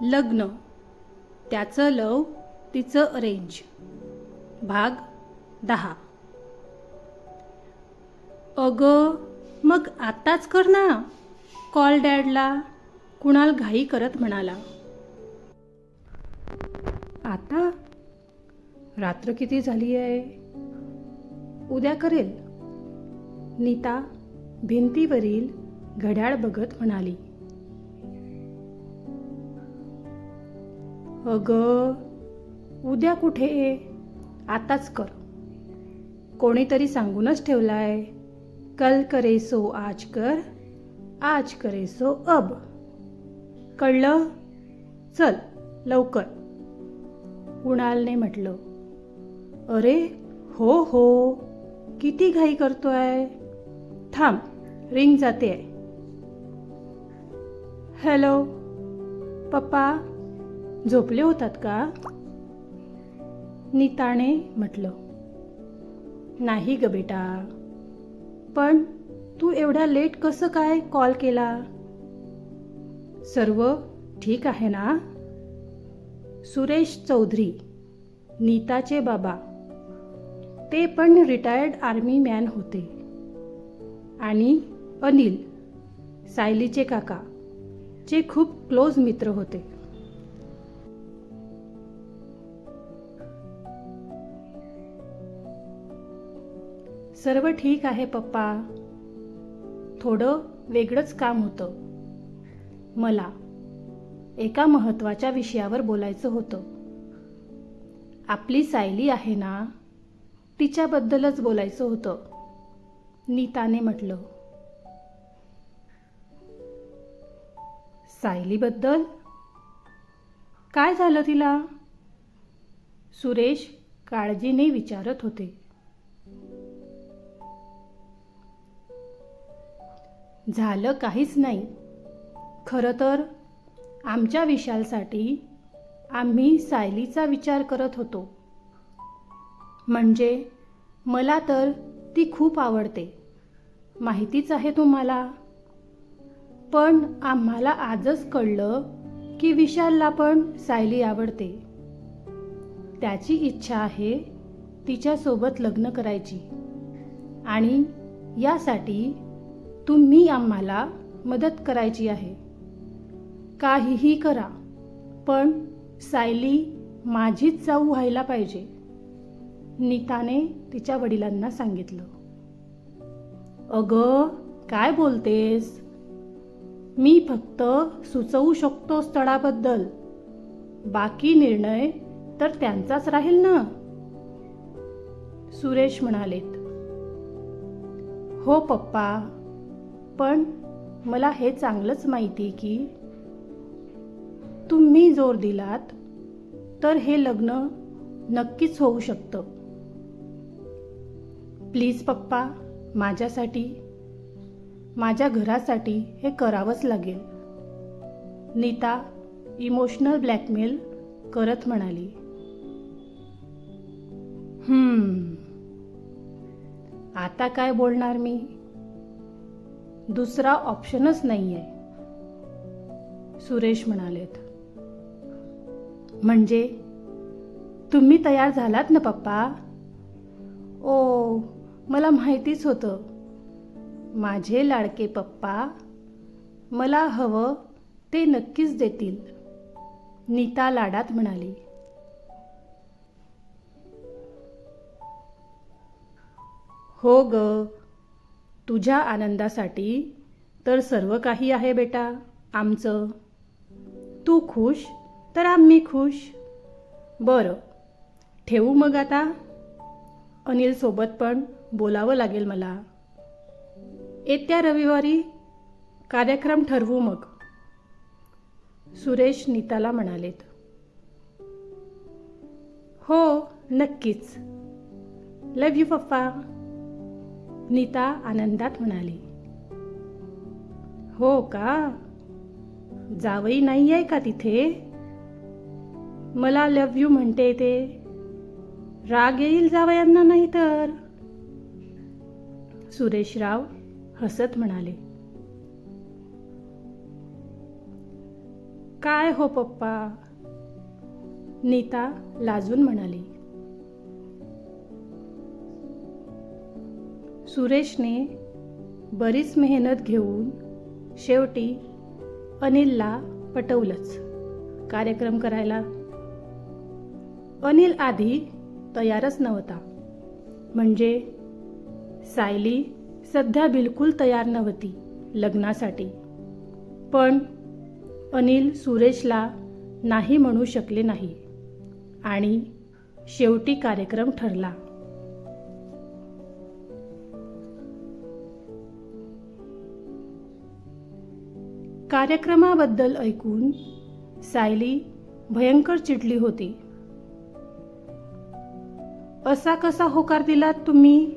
लग्न. त्याचं लव तिचं अरेंज भाग दहा. अगं मग आत्ताच कर ना. कॉल डॅडला कुणाल घाई करत म्हणाला. आता? रात्र किती झाली आहे उद्या करेल. नीता भिंतीवरील घड्याळ बघत म्हणाली. अगं उद्या कुठे आताच कर. कोणीतरी सांगूनच ठेवलाय कल करे सो आज कर आज करे सो अब. कळलं? चल लवकर. कुणालने म्हटलं अरे हो हो किती घाई करतोय. थांब रिंग जाते हॅलो पप्पा. झोपले होतात का? नीताने म्हटलं नाही ग बेटा. पण तू एवढ्या लेट कसं काय कॉल केला? सर्व ठीक आहे ना? सुरेश चौधरी नीताचे बाबा. ते पण रिटायर्ड आर्मी मॅन होते. आणि अनिल सायलीचे काका जे खूप क्लोज मित्र होते. सर्व ठीक आहे पप्पा. थोडं वेगळंच काम होतं. मला एका महत्त्वाच्या विषयावर बोलायचं होतं. आपली सायली आहे ना तिच्याबद्दलच बोलायचं होतं. नीताने म्हटलं सायलीबद्दल? काय झालं तिला? सुरेश काळजीने विचारत होते. झालं काहीच नाही. खरं तर आमच्या विशालसाठी आम्ही सायलीचा विचार करत होतो. म्हणजे मला तर ती खूप आवडते. माहितीच आहे तुम्हाला? पण आम्हाला आजच कळलं की विशालला पण सायली आवडते. त्याची इच्छा आहे तिच्यासोबत लग्न करायची. आणि यासाठी तुम्ही आम्हाला मदत करायची आहे. काहीही करा पण सायली माझीच जाऊ व्हायला पाहिजे नीताने तिच्या वडिलांना सांगितलं. अगं काय बोलतेस? मी फक्त सुचवू शकतो स्थळाबद्दल. बाकी निर्णय तर त्यांचाच राहील ना? सुरेश म्हणालेत. हो पप्पा पण मला हे चांगलंच माहिती की तुम्ही जोर दिलात तर हे लग्न नक्कीच होऊ शकतं. प्लीज पप्पा माझ्यासाठी माझ्या घरासाठी हे करावंच लागेल. नीता इमोशनल ब्लॅकमेल करत म्हणाली. आता काय बोलणार मी? दुसरा ऑप्शनच नाही आहे सुरेश म्हणालेत म्हणजे तुम्ही तयार झालात ना पप्पा? ओ मला माहितीच होतं. माझे लाडके पप्पा मला हवं ते नक्कीच देतील नीता लाडात म्हणाली. हो ग. तुझ्या आनंदासाठी तर सर्व काही आहे बेटा आमचं. तू खुश तर आम्ही खुश. बरं ठेवू मग आता? अनिलसोबत पण बोलावं लागेल मला. येत्या रविवारी कार्यक्रम ठरवू मग. सुरेश नीताला म्हणालेत. हो नक्कीच. लव यू पप्पा. नीता आनंदात म्हणाली. हो का? जावई नाही आहे का तिथे? मला लव यू म्हणते ते. राग येईल जावयांना नाही तर सुरेशराव हसत म्हणाले. काय हो पप्पा? नीता लाजून म्हणाली. सुरेशने बरीच मेहनत घेऊन शेवटी अनिलला पटवलंच. कार्यक्रम करायला. अनिल आधी तयारच नव्हता. म्हणजे सायली सध्या बिलकुल तयार नव्हती लग्नासाठी. पण अनिल सुरेशला नाही म्हणू शकले नाही. आणि शेवटी कार्यक्रम ठरला. कार्यक्रमाबद्दल ऐकून सायली भयंकर चिडली होती. असा कसा होकार दिलात तुम्ही?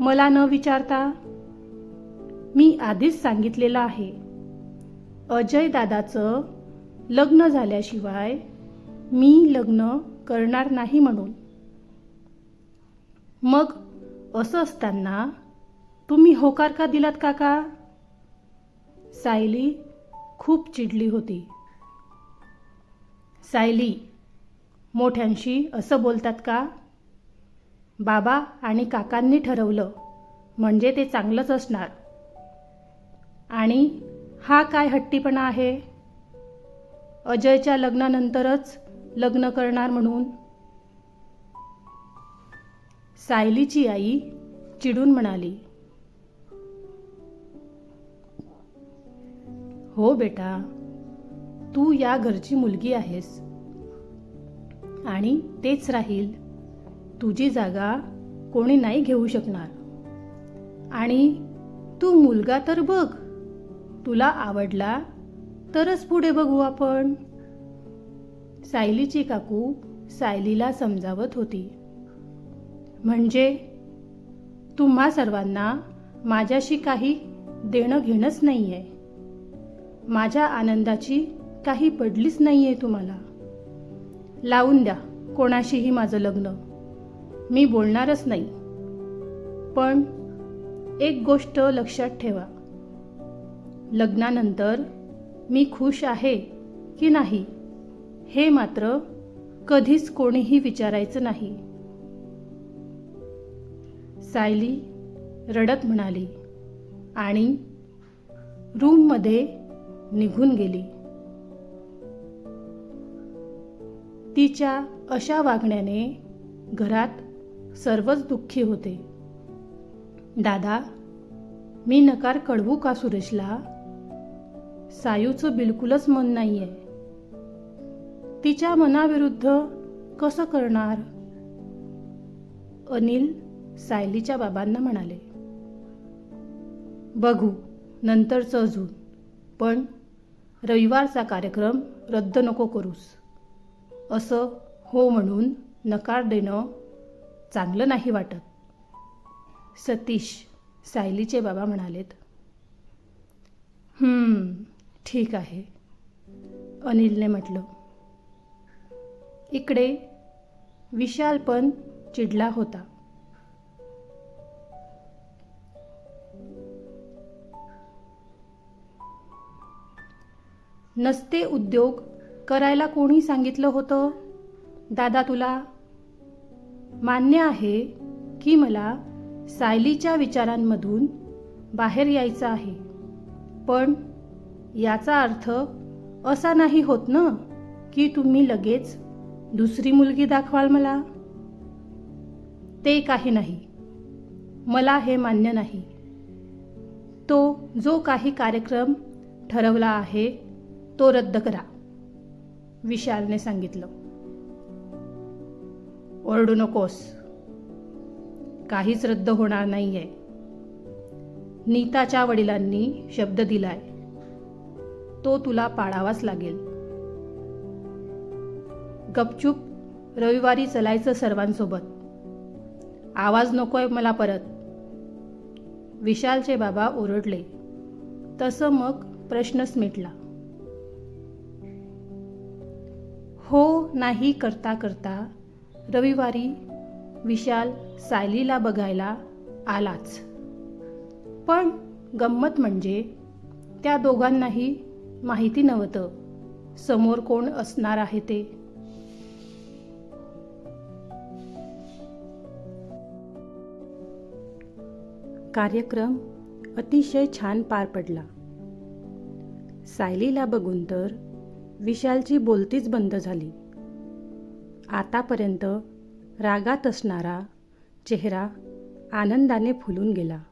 मला न विचारता मी आधीच सांगितलेलं आहे. अजय दादाचं लग्न झाल्याशिवाय मी लग्न करणार नाही म्हणून. मग असं असताना तुम्ही होकार का दिलात काका? सायली खूप चिडली होती. सायली मोठ्यांशी असं बोलतात का? बाबा आणि काकांनी ठरवलं म्हणजे ते चांगलंच असणार. आणि हा काय हट्टीपणा आहे? अजयच्या लग्नानंतरच लग्न करणार म्हणून. सायलीची आई चिडून म्हणाली हो बेटा तू या घरची मुलगी आहेस. आणि तेच राहील तुझी जागा कोणी नाही घेऊ शकणार. आणि तू मुलगा तर बघ तुला आवडला तरच पुढे बघू आपण. सायलीची काकू सायलीला समजावत होती. म्हणजे तुम्हा सर्वांना माझ्याशी काही देणं घेणंच नाही आहे माझ्या आनंदाची काही पडलीच नाही आहे तुम्हाला. लावून द्या कोणाशीही माझं लग्न. मी बोलणारच नाही. पण एक गोष्ट लक्षात ठेवा. लग्नानंतर मी खुश आहे की नाही हे मात्र कधीच कोणीही विचारायचं नाही. सायली रडत म्हणाली आणि रूममध्ये निघून गेली. तिच्या अशा वागण्याने घरात सर्वच दुःखी होते. दादा मी नकार कळवू का सुरेशला? सायूचं बिलकुलच मन नाही आहे तिच्या मनाविरुद्ध कसं करणार? अनिल सायलीच्या बाबांना म्हणाले. बघू नंतरचं अजून. पण रविवारचा कार्यक्रम रद्द नको करूस. असं हो म्हणून नकार देणं चांगलं नाही वाटत. सतीश सायलीचे बाबा म्हणालेत ठीक आहे अनिलने म्हटलं. इकडे विशाल पण चिडला होता. नसते उद्योग करायला कोणी सांगितलं होतं? दादा तुला मान्य आहे की मला सायलीच्या विचारांमधून बाहेर यायचं आहे. पण याचा अर्थ असा नाही होत ना की तुम्ही लगेच दुसरी मुलगी दाखवाल मला? ते काही नाही. मला हे मान्य नाही. तो जो काही कार्यक्रम ठरवला आहे तो रद्द करा विशालने सांगितलं. ओरडू नकोस. काहीच रद्द होणार नाहीये. नीताच्या वडिलांनी शब्द दिलाय. तो तुला पाळावाच लागेल. गपचूप रविवारी चलायचं सर्वांसोबत. आवाज नकोय मला परत. विशालचे बाबा ओरडले. तसं मग प्रश्नच मिटला. हो नाही करता करता रविवारी विशाल सायलीला बघायला आलाच. पण गंमत म्हणजे त्या दोघांनाही माहिती नव्हतं समोर कोण असणार आहे ते. कार्यक्रम अतिशय छान पार पडला. सायलीला बघून तर विशालची बोलतीच बंद झाली. आतापर्यंत रागात असणारा चेहरा आनंदाने फुलून गेला.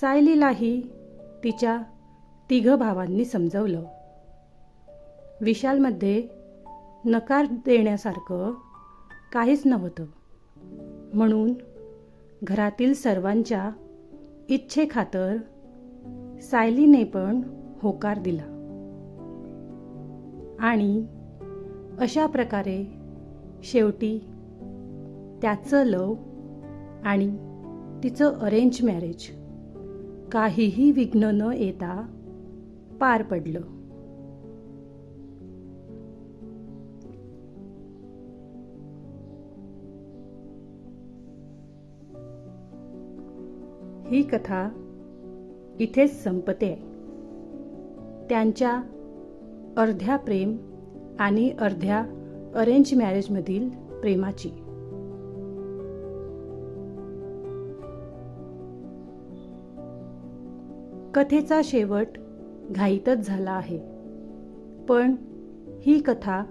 सायलीलाही तिच्या तिघ भावांनी समजवलं. विशालमध्ये नकार देण्यासारखं काहीच नव्हतं. म्हणून घरातील सर्वांच्या इच्छेखातर सायलीने पण होकार दिला. आणि अशा प्रकारे शेवटी त्याचं लव आणि तिचं अरेंज मॅरेज काहीही विघ्न न येता पार पडलं. ही कथा इथेच संपते. त्यांच्या अर्ध्या प्रेम आणि अर्ध्या अरेंज मॅरेजमधील प्रेमाची. कथेचा शेवट घाईतच झाला आहे. पण ही कथा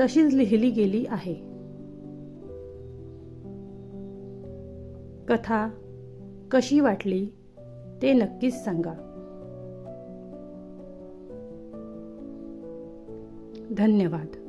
तशीच लिहिली गेली आहे. कथा कशी वाटली ते नक्कीच सांगा. धन्यवाद.